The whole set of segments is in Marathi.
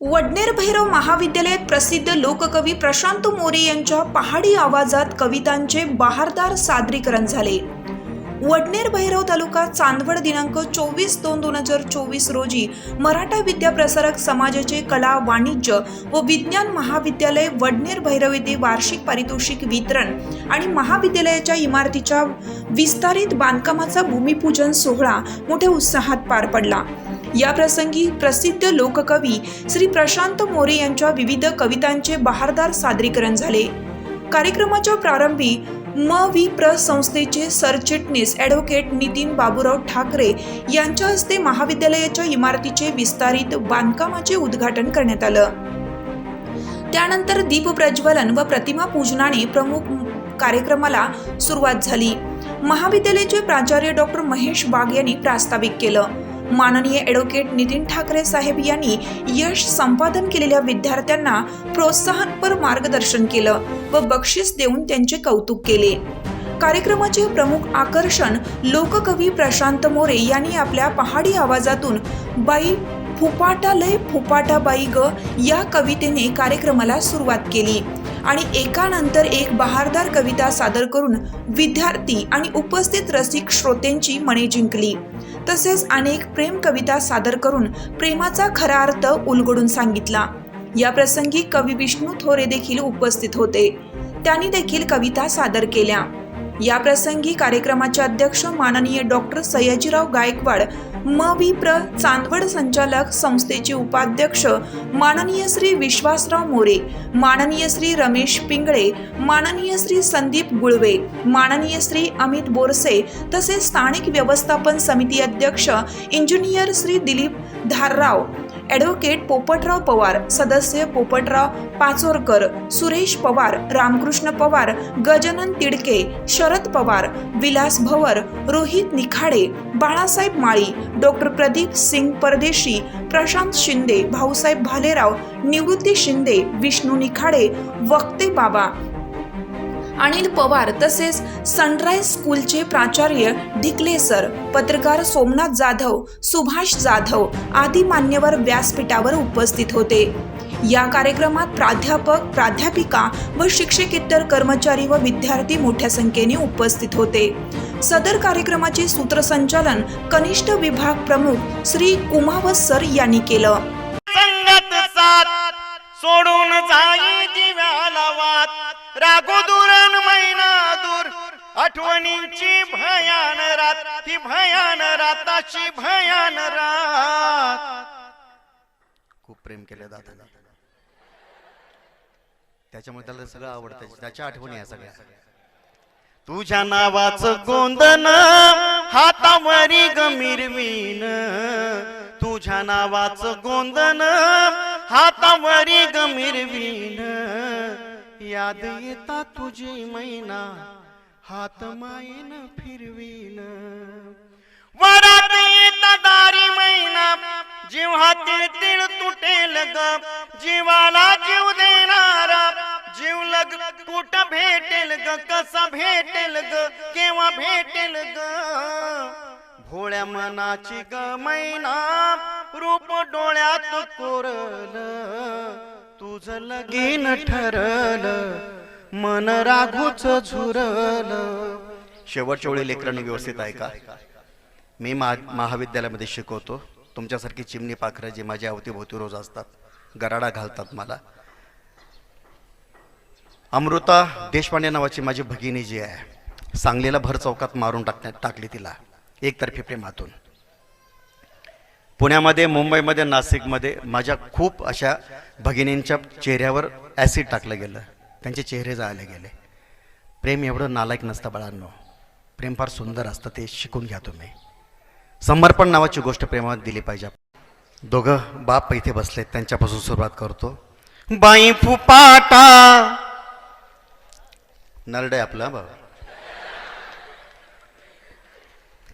वडनेर भैरव महाविद्यालयात प्रसिद्ध लोककवी प्रशांत मोरे यांच्या पहाडी आवाजात कवितांचे बहारदार सादरीकरण झाले. वडनेर भैरव तालुका चांदवड दिनांक चोवीस दोन दोन हजार चोवीस रोजी मराठा विद्याप्रसारक समाजाचे कला वाणिज्य व विज्ञान महाविद्यालय वडनेर भैरव येथे वार्षिक पारितोषिक वितरण आणि महाविद्यालयाच्या इमारतीच्या विस्तारित बांधकामाचा भूमिपूजन सोहळा मोठ्या उत्साहात पार पडला. या प्रसंगी प्रसिद्ध लोककवी श्री प्रशांत मोरे यांच्या विविध कवितांचे बहारदार सादरीकरण झाले. कार्यक्रमाच्या प्रारंभी म वि प्र संस्थेचे सरचिटणीस ॲडव्होकेट नितीन बाबूराव ठाकरे यांच्या हस्ते महाविद्यालयाच्या इमारतीचे विस्तारित बांधकामाचे उद्घाटन करण्यात आलं. त्यानंतर दीपप्रज्वलन व प्रतिमा पूजनाने प्रमुख कार्यक्रमाला सुरुवात झाली. महाविद्यालयाचे प्राचार्य डॉक्टर महेश बाग यांनी प्रास्ताविक केलं. माननीय ॲडव्होकेट नितीन ठाकरे साहेब यांनी यश संपादन केलेल्या विद्यार्थ्यांना प्रोत्साहनपर मार्गदर्शन केलं व बक्षीस देऊन त्यांचे कौतुक केले. कार्यक्रमाचे प्रमुख आकर्षण लोककवी प्रशांत मोरे यांनी आपल्या पहाडी आवाजातून बाई फुपाटा लय फुपाटा बाई ग या कवितेने कार्यक्रमाला सुरुवात केली आणि एकानंतर एक बहारदार कविता सादर करून विद्यार्थी आणि उपस्थित रसिक श्रोत्यांची मने जिंकली. तसेच अनेक प्रेम कविता सादर करून प्रेमाचा खरा अर्थ उलगडून सांगितला. या प्रसंगी कवी विष्णू थोरे देखील उपस्थित होते. त्यांनी देखील कविता सादर केल्या. या प्रसंगी कार्यक्रमाचे अध्यक्ष माननीय डॉक्टर सयाजीराव गायकवाड म विप्र चांदवड संचालक संस्थेचे उपाध्यक्ष माननीय श्री विश्वासराव मोरे माननीय श्री रमेश पिंगळे माननीय श्री संदीप गुळवे माननीय श्री अमित बोरसे तसेच स्थानिक व्यवस्थापन समिती अध्यक्ष इंजिनियर श्री दिलीप धारराव ॲडव्होकेट पोपटराव पवार सदस्य पोपटराव पाचोरकर सुरेश पवार रामकृष्ण पवार गजानन तिडके शरद पवार विलास भवर रोहित निखाडे बाळासाहेब माळी डॉक्टर प्रदीप सिंग परदेशी प्रशांत शिंदे भाऊसाहेब भालेराव निवृत्ती शिंदे विष्णू निखाडे वक्ते बाबा अनिल पवार तसेच सनराईज स्कूलचे प्राचार्य ढिकले सर पत्रकार सोमनाथ जाधव सुभाष जाधव आदी मान्यवर व्यासपीठावर उपस्थित होते. या कार्यक्रमात प्राध्यापक प्राध्यापिका व शिक्षकेतर कर्मचारी व विद्यार्थी मोठ्या संख्येने उपस्थित होते. सदर कार्यक्रमाचे सूत्रसंचालन कनिष्ठ विभाग प्रमुख श्री कुमावत सर यांनी केलं. सोडून जाई दिव्याला वात. रागो दुरण महिना दूर. आठवणींची भयान रात. ती भयान राताची भयान रात. खूप प्रेम केलं दादा त्याच्यामुळे त्याला सगळं आवडतं. त्याच्या आठवणी या सगळ्या. तुझ्या नावाचं गोंदन हातावरी गमिरवीन तुझ्या नावाचं गोंदन हातावरी गमिरवीन याद येता तुझी मैना हात मायन फिरवीन. वरात येता दारी मैना जेव्हा तिळतीळ तुटेल ग. जीवाला जीव देणारा जीव लग कुठ भेटेल ग? कसा भेटेल ग? केव्हा भेटेल ग? भोळ्या मनाची ग मैना रूप डोळ्यात कोरल. तुझ लगीन ठरल. मन राघूच झुरल. शेवटच्या वेळी लेकरांनी व्यवस्थित आहे का मी महाविद्यालयामध्ये शिकवतो. तुमच्यासारखी चिमणी पाखरं जी माझ्या अवतीभोवती रोज असतात गराडा घालतात मला. अमृता देशपांडे नावाची माझी भगिनी जी आहे सांगलीला भर चौकात मारून टाकण्यात टाकली तिला. एकतर्फी प्रेमातून. पुण्यामध्ये मुंबईमध्ये नाशिकमध्ये माझ्या खूप अशा भगिनींच्या चेहऱ्यावर ॲसिड टाकलं गेलं. त्यांचे चेहरे जाळले गेले. प्रेम एवढं नालायक नसतं बाळांनो. प्रेम फार सुंदर असतं ते शिकून घ्या तुम्ही. समर्पण नावाची गोष्ट प्रेमात दिली पाहिजे. दोघं बाप इथे बसलेत त्यांच्यापासून सुरुवात करतो. बाई फुपाटा. नरडे आपला बाबा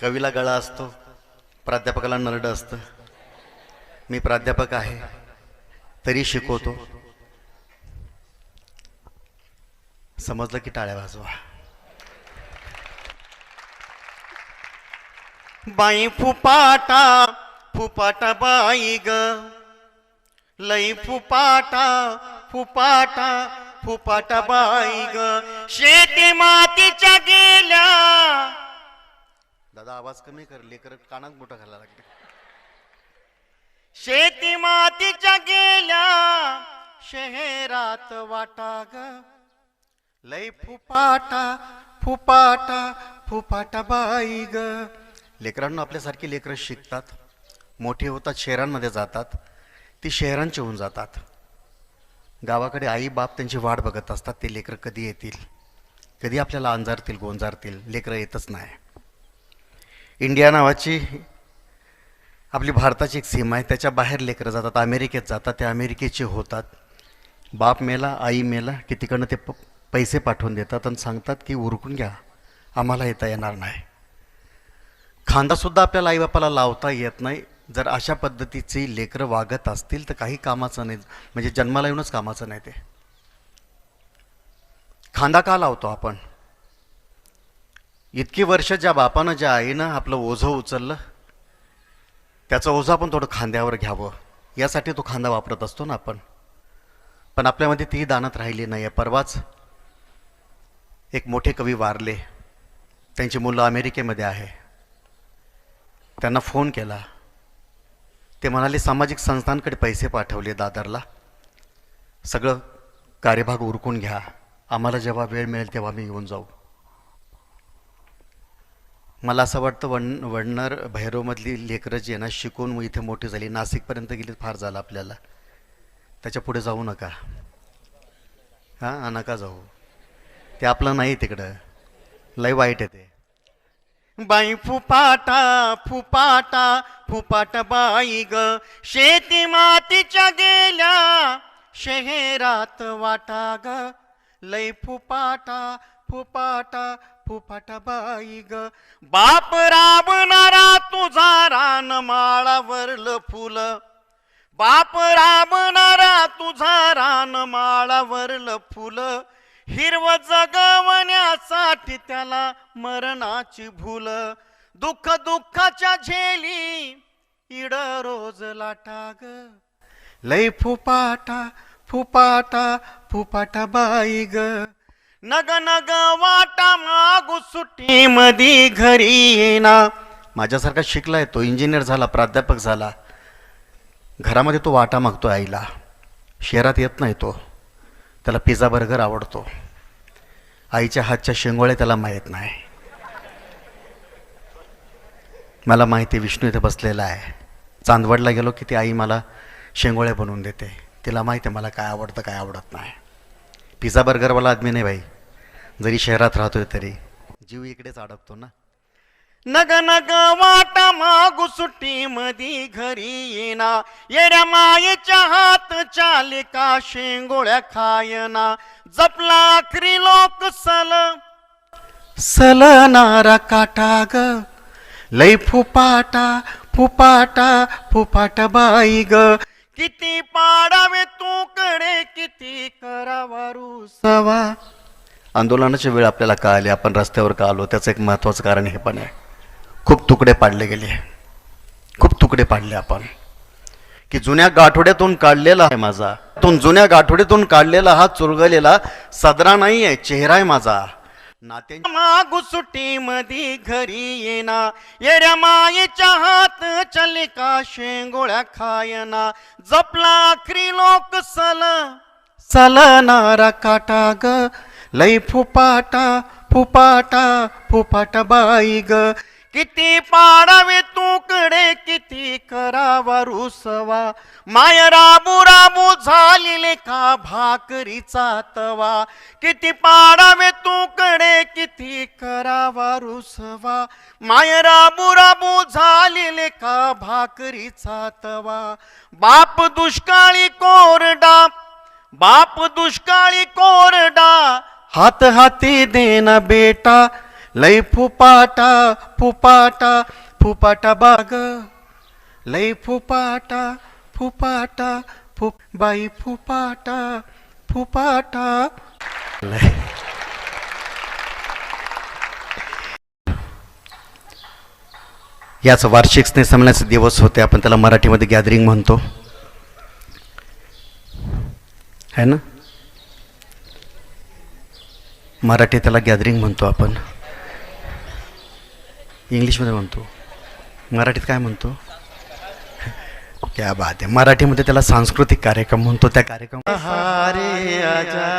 कवीला गळा असतो प्राध्यापकाला नरड असतं. मी प्राध्यापक आहे. तरी शिकवतो. समजलं की टाळ्या वाजवा. बाई फुपाटा फुपाटा बाई ग. लई फुपाटा फुपाटा फुपाटा बाई ग. शेती मातीच्या गेल्या. दादा आवाज कमी कर. लेकर कानात मोठा घालायला लागले. शेती मातीच्या गेल्या शहरात वाटा ग. लई फुपाटा फुपाटा फुपाटा बाई ग. लेकरांना आपल्यासारखी लेकरं शिकतात मोठी होतात शहरांमध्ये जातात ती शहरांची होऊन जातात. गावाकडे आई बाप त्यांची वाट बघत असतात ते लेकरं कधी येतील? कधी आपल्याला अंजारतील गोंजारतील? लेकरं येतच नाही. इंडिया नावाची आपली भारताची एक सीमा आहे. त्याच्या बाहेर लेकरं जातात अमेरिकेत जातात ते अमेरिकेचे होतात. बाप मेला आई मेला की तिकडनं ते प पैसे पाठवून देतात आणि सांगतात की उरकून घ्या. आम्हाला येता येणार नाही. खांदासुद्धा आपल्याला आईबापाला लावता येत नाही. जर अशा पद्धतीची लेकरं वागत असतील तर काही कामाचं नाही. म्हणजे जन्माला येऊनच कामाचं नाही ते. खांदा का लावतो आपण? इतकी वर्ष ज्या बापानं ज्या आईनं आपलं ओझं उचललं त्याचं ओझं आपण थोडं खांद्यावर घ्यावं. यासाठी तो खांदा वापरत असतो ना आपण. पण आपल्यामध्ये तीही दानत राहिली नाही आहे परवाच एक मोठे कवी वारले. त्यांची मुलं अमेरिकेमध्ये आहे. त्यांना फोन केला. ते म्हणाले सामाजिक संस्थांकडे पैसे पाठवले दादरला. सगळं कार्यभाग उरकून घ्या. आम्हाला जेव्हा वेळ मिळेल तेव्हा मी येऊन जाऊ. मला असं वाटतं वण वडणार भैरवमधली लेकरं जी आहे ना शिकून मग इथे मोठी झाली नाशिकपर्यंत गेली फार झालं आपल्याला. त्याच्या पुढे जाऊ नका. हां नका जाऊ. ते आपलं नाही तिकडं. लय वाईट आहे ते. बाई फुपाटा फुपाटा फुपाटा बाई ग. शेती मातीच्या गेल्या शहरात वाटा ग. लय फुपाटा फुपाटा फुपाटा बाई ग. बाप राबणारा तुझा रान माळावरलं फुलं. बाप राबणारा तुझा रान माळावरलं फुलं. हिरव जगवण्यासाठी त्याला मरणाची भूल. दुःख दुःखाच्या झेली इड रोज लाटा ग. लय फुपाटा फुपाटा फुपाटा बाई ग. नग नग वाटा मागू सुट्टी मधी घरी येना माझ्यासारखा शिकलाय तो इंजिनियर झाला प्राध्यापक झाला. घरामध्ये तो वाटा मागतो आईला. शहरात येत नाही तो. त्याला पिझ्झा बर्गर आवडतो. आईच्या हातच्या शेंगोळ्या त्याला माहीत नाही. मला माहिती विष्णू इथे बसलेला आहे. चांदवडला गेलो की ती आई मला शेंगोळ्या बनवून देते. तिला माहिती आहे मला काय आवडतं काय आवडत नाही. पिझ्झा बर्गरवाला आदमी नाही भाई. जरी शहरात राहतोय तरी. जीव इकडेच अडकतो ना. नग नग वाटा मागू सुट्टी मधी घरी येना. येड्या मायेच्या हात चालिका शेंगोळ्या खायना. जपला आखरी लोक सल. सलनारा काटा ग. लय फुपाटा फुपाटा फुपाटा बाई ग. किती पाडावे तू कडे किती करावा रुसवा. आंदोलनाची वेळ आपल्याला कळाली. आपण रस्त्यावर का आलो? त्याचं एक महत्त्वाचं कारण हे पण आहे. खूप तुकडे पाडले गेले. खूप तुकडे पाडले आपण. की जुन्या गाठोड्यातून काढलेला आहे माझा. तो जुन्या गाठोड्यातून काढलेला हा चुरगलेला सदरा नाही आहे चेहरा आहे माझा. नाते मागू मधी घरी येना. येड्या मायेच्या हात चलिका शेंगोळ्या खायना. जपला आखरी लोक सल सलनारा काटा ग. लई फुपाटा फुपाटा फुपाटा बाई ग. किती पाडावे तुकडे किती करावा रुसवा. माय राबू राबू झालेले का भाकरीचा तवा किती पाडावे तुकडे किती करावा रुसवा. माय राबू राबू झालेले का भाकरीचा तवा बाप दुष्काळी कोरडा बाप दुष्काळी कोरडा. हात हाती देना बेटा लय फुपाटा फुपाटा फुपाटा बाग. लय फुपाटा फुपाटा फु बाई फुपाटा फुपाटा. लय याच वार्षिक स्नेह संमेलनाचे दिवस होते आपण त्याला मराठीमध्ये गॅदरिंग म्हणतो. है ना? मराठी त्याला गॅदरिंग म्हणतो आपण. इंग्लिशमध्ये म्हणतो. मराठीत काय म्हणतो? क्या बात आहे. मराठीमध्ये त्याला सांस्कृतिक कार्यक्रम म्हणतो. त्या कार्यक्रम हारे आजा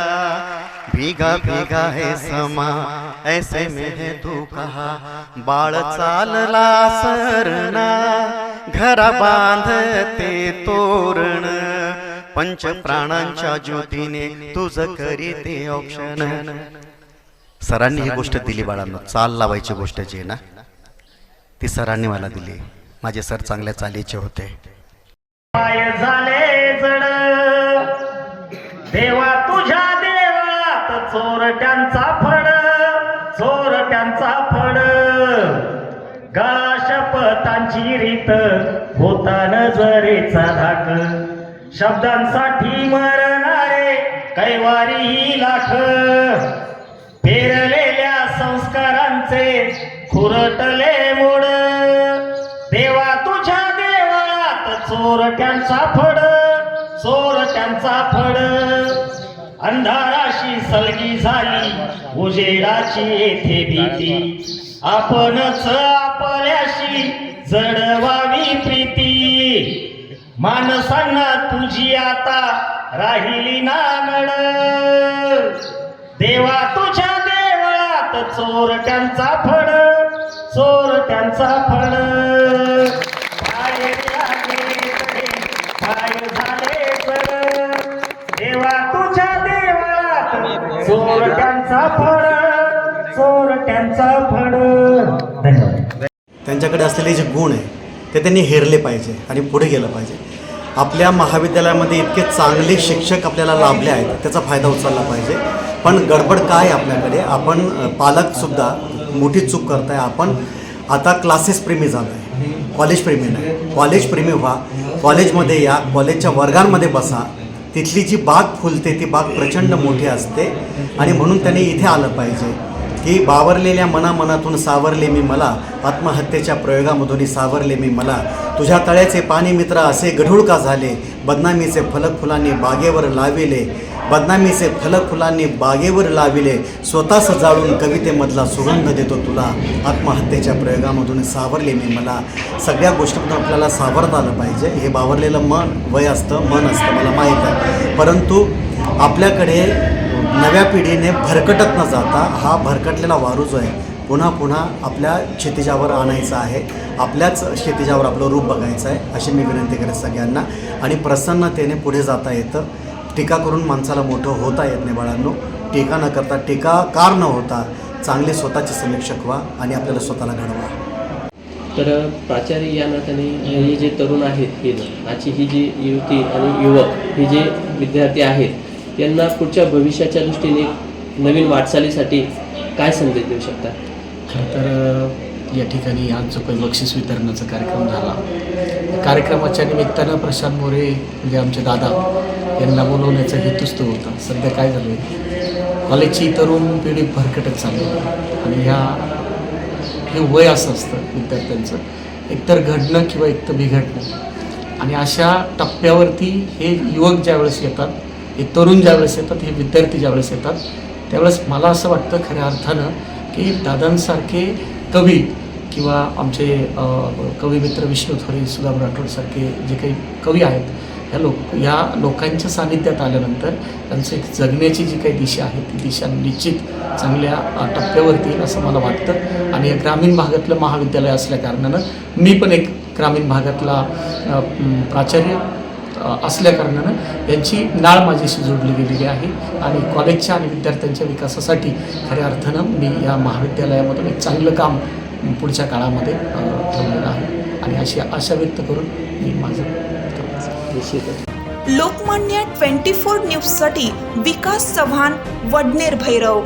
भीगा भीगा है समा ऐसे में है तू कहा बाळ चालला सरना घरा बांधते तोरण। पंच प्राणांच्या ज्योतीने तुझ करीते औक्षण। सरांनी ही गोष्ट दिली बाळांना. चाल लावायची गोष्ट जी आहे ना? ती सरांनी मला दिली. माझे सर चांगल्या चालीचे होते. पाय झाले जड. देवा तुझ्या देवळात चोरट्यांचा फड. चोरट्यांचा फड. गळा शपथांची रीत होता नजरेचा धाक. शब्दांसाठी मरणारे कैवारी ही लाख. पेरलेल्या संस्कारांचे खुरटले मोड देवा तुझ्या देवळात चोरट्यांचा फड चोरट्यांचा फड. अंधाराशी सलगी झाली उजेडाची येथे भीती. आपणच आपल्याशी जडवावी प्रीती. माणसांना तुझी आता राहिली ना नड देवा तुझ्या चोरट्यांचा फड चोरट्यांचा फड झाले देवा तुझ्या देवळात चोरट्यांचा फड चोरट्यांचा फड धन्यवाद. त्यांच्याकडे असलेले जे गुण आहे ते त्यांनी हेरले पाहिजे आणि पुढे गेलं पाहिजे. आपल्या महाविद्यालयामध्ये इतके चांगले शिक्षक आपल्याला लाभले आहेत त्याचा फायदा उचलला पाहिजे. पण गडबड काय आहे आपल्याकडे? आपण पालकसुद्धा मोठी चूक करताय. आपण आता क्लासेस प्रेमी झालो आहे. कॉलेज प्रेमी नाही. कॉलेज प्रेमी व्हा. कॉलेजमध्ये या. कॉलेजच्या वर्गांमध्ये बसा. तिथली जी बाग फुलते ती बाग प्रचंड मोठी असते. आणि म्हणून त्याने इथे आलं पाहिजे की बावरलेल्या मनामनातून सावरले मी मला. आत्महत्येच्या प्रयोगामधून सावरले मी मला. तुझ्या तळ्याचे पाणी मित्र असे गढूळ का झाले? बदनामीचे फलक फुलांनी बागेवर लाविले. बदनामीचे फलक फुलांनी बागेवर लाविले. स्वतः जाळून कवितेमधला सुगंध देतो तुला. आत्महत्येच्या प्रयोगामधून सावरले मी मला. सगळ्या गोष्टीतून आपल्याला सावरता आलं पाहिजे. हे बावरलेलं मन वय असतं मन असतं मला माहीत आहे. परंतु आपल्याकडे नव्या पिढीने भरकटत न जाता हा भरकटलेला वारू जो आहे. पुन्हा पुन्हा आपल्या क्षितिजावर आणायचं आहे. आपल्याच क्षितिजावर आपलं रूप बघायचं आहे अशी मी विनंती करेन सगळ्यांना. आणि प्रसन्नतेने पुढे जाता येतं. टीका करून माणसाला मोठं होता येत नाही बाळांनो. टीका न करता टीकाकार न होता चांगले स्वतःचे समीक्षक व्हा आणि आपल्याला स्वतःला घडवा. तर प्राचार्य या नात्याने हे जे तरुण आहेत हे आजची ही जी युवती आणि युवक हे जे विद्यार्थी आहेत यांना पुढच्या भविष्याच्या दृष्टीने नवीन वाटचालीसाठी काय संदेश देऊ शकतात तर या ठिकाणी आज जो काही बक्षीस वितरणाचा कार्यक्रम झाला. कार्यक्रमाच्या निमित्तानं प्रशांत मोरे म्हणजे आमचे दादा यांना बोलवण्याचा हेतूच तो होता. सध्या काय झालं आहे कॉलेजची तरुण पिढी भरकटत चालली आणि ह्या हे वय असं असतं विद्यार्थ्यांचं. एकतर घडणं किंवा एकतर बिघडणं. आणि अशा टप्प्यावरती हे युवक ज्यावेळेस येतात हे तरुण ज्यावेळेस येतात हे विद्यार्थी ज्यावेळेस येतात त्यावेळेस मला असं वाटतं खऱ्या अर्थानं की दादांसारखे कवी किंवा आमचे कवी कविमित्र विष्णू थोरे सुदाम राठोडसारखे जे काही कवी आहेत ह्या लोक या लोकांच्या सानिध्यात आल्यानंतर त्यांचं एक जगण्याची जी काही दिशा आहे ती दिशा निश्चित चांगल्या टप्प्यावरती येईल असं मला वाटतं. आणि या ग्रामीण भागातलं महाविद्यालय असल्या कारणानं मी पण एक ग्रामीण भागातला प्राचार्य असल्या कारणानं यांची नाळ माझ्याशी जोडली गेलेली आहे आणि कॉलेजच्या आणि विद्यार्थ्यांच्या विकासासाठी खऱ्या अर्थानं मी या महाविद्यालयामधून एक चांगलं काम पुढच्या काळामध्ये ठेवलेलं आहे. आणि अशी आशा व्यक्त करून मी माझं लोकमान्य ट्वेंटी फोर न्यूजसाठी विकास चव्हाण वडनेर भैरव.